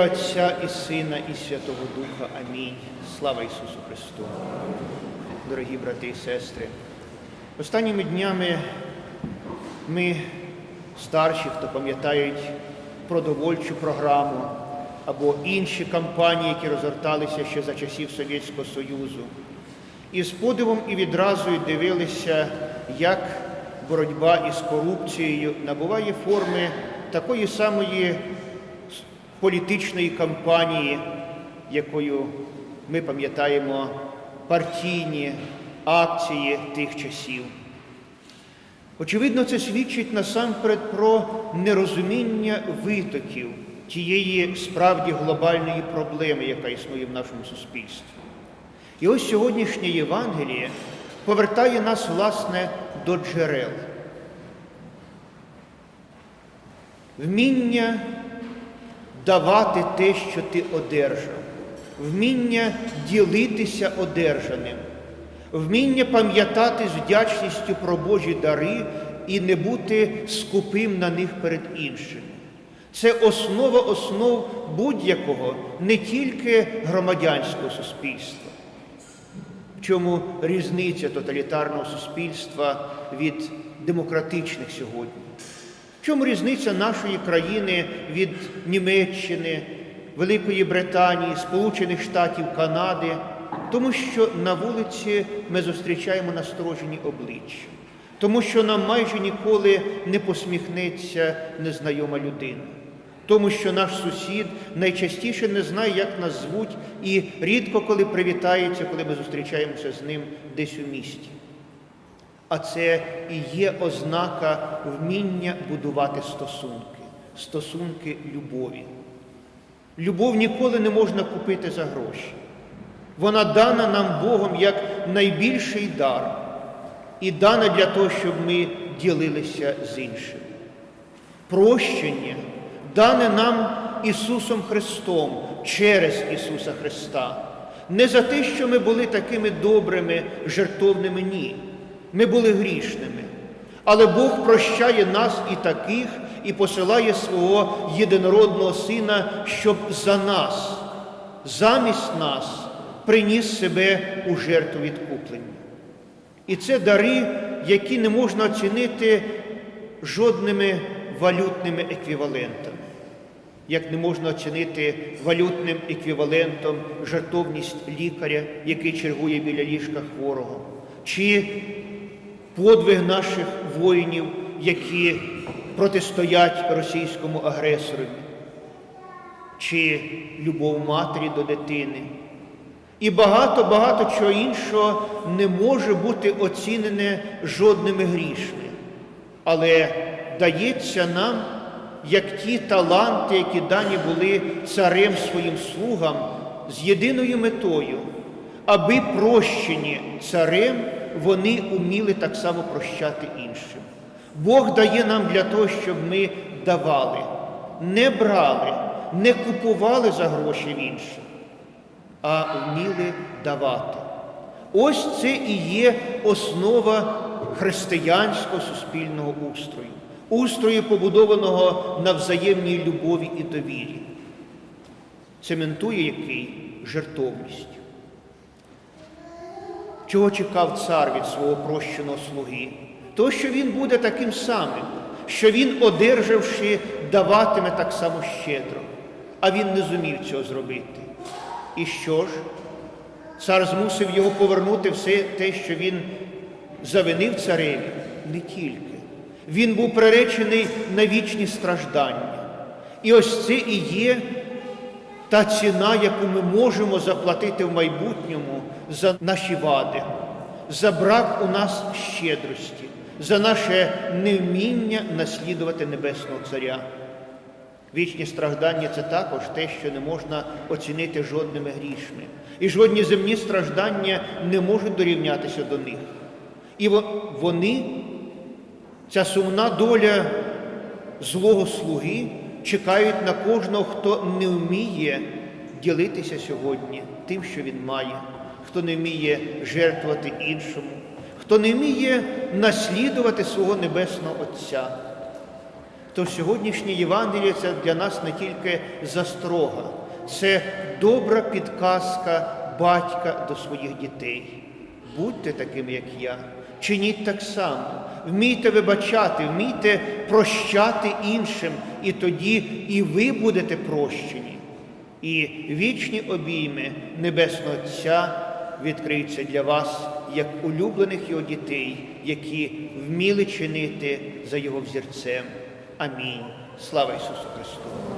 Отця і Сина, і Святого Духа. Амінь. Слава Ісусу Христу. Дорогі брати і сестри, останніми днями ми, старші, хто пам'ятають продовольчу програму або інші кампанії, які розгорталися ще за часів Совєтського Союзу, і з подивом і відразу дивилися, як боротьба із корупцією набуває форми такої самої політичної кампанії, якою ми пам'ятаємо партійні акції тих часів. Очевидно, це свідчить насамперед про нерозуміння витоків тієї справді глобальної проблеми, яка існує в нашому суспільстві. І ось сьогоднішнє Євангеліє повертає нас, власне, до джерел. Вміння давати те, що ти одержав, вміння ділитися одержаним, вміння пам'ятати з вдячністю про Божі дари і не бути скупим на них перед іншими. Це основа основ будь-якого, не тільки громадянського суспільства. В чому різниця тоталітарного суспільства від демократичних сьогодні? Чому різниця нашої країни від Німеччини, Великої Британії, Сполучених Штатів, Канади? Тому що на вулиці ми зустрічаємо насторожені обличчя, тому що нам майже ніколи не посміхнеться незнайома людина, тому що наш сусід найчастіше не знає, як нас звуть, і рідко коли привітається, коли ми зустрічаємося з ним десь у місті. А це і є ознака вміння будувати стосунки, стосунки любові. Любов ніколи не можна купити за гроші. Вона дана нам Богом як найбільший дар і дана для того, щоб ми ділилися з іншими. Прощення дане нам Ісусом Христом через Ісуса Христа. Не за те, що ми були такими добрими, жертовними, ні. Ми були грішними. Але Бог прощає нас і таких, і посилає свого єдинородного Сина, щоб за нас, замість нас, приніс себе у жертву відкуплення. І це дари, які не можна оцінити жодними валютними еквівалентами. Як не можна оцінити валютним еквівалентом жертовність лікаря, який чергує біля ліжка хворого, чи подвиг наших воїнів, які протистоять російському агресорові, чи любов матері до дитини. І багато-багато чого іншого не може бути оцінене жодними грішми, але дається нам як ті таланти, які дані були царем своїм слугам з єдиною метою, аби прощені царем вони уміли так само прощати іншим. Бог дає нам для того, щоб ми давали, не брали, не купували за гроші в інших, а вміли давати. Ось це і є основа християнського суспільного устрою, устрою, побудованого на взаємній любові і довірі, цементує який жертовність. Чого чекав цар від свого прощеного слуги? То, що він буде таким самим, що він, одержавши, даватиме так само щедро, а він не зумів цього зробити. І що ж? Цар змусив його повернути все те, що він завинив цареві, не тільки. Він був приречений на вічні страждання. І ось це і є та ціна, яку ми можемо заплатити в майбутньому за наші вади, за брак у нас щедрості, за наше невміння наслідувати Небесного Царя. Вічні страждання це також те, що не можна оцінити жодними грішми. І жодні земні страждання не можуть дорівнятися до них. І вони, ця сумна доля злого слуги, чекають на кожного, хто не вміє ділитися сьогодні тим, що він має, хто не вміє жертвувати іншому, хто не вміє наслідувати свого Небесного Отця. то сьогоднішнє Євангеліє це для нас не тільки застрога, це добра підказка батька до своїх дітей. Будьте такими, як я. Чиніть так само, вмійте вибачати, вмійте прощати іншим, і тоді і ви будете прощені. І вічні обійми Небесного Отця відкриються для вас як улюблених його дітей, які вміли чинити за його взірцем. Амінь. Слава Ісусу Христу!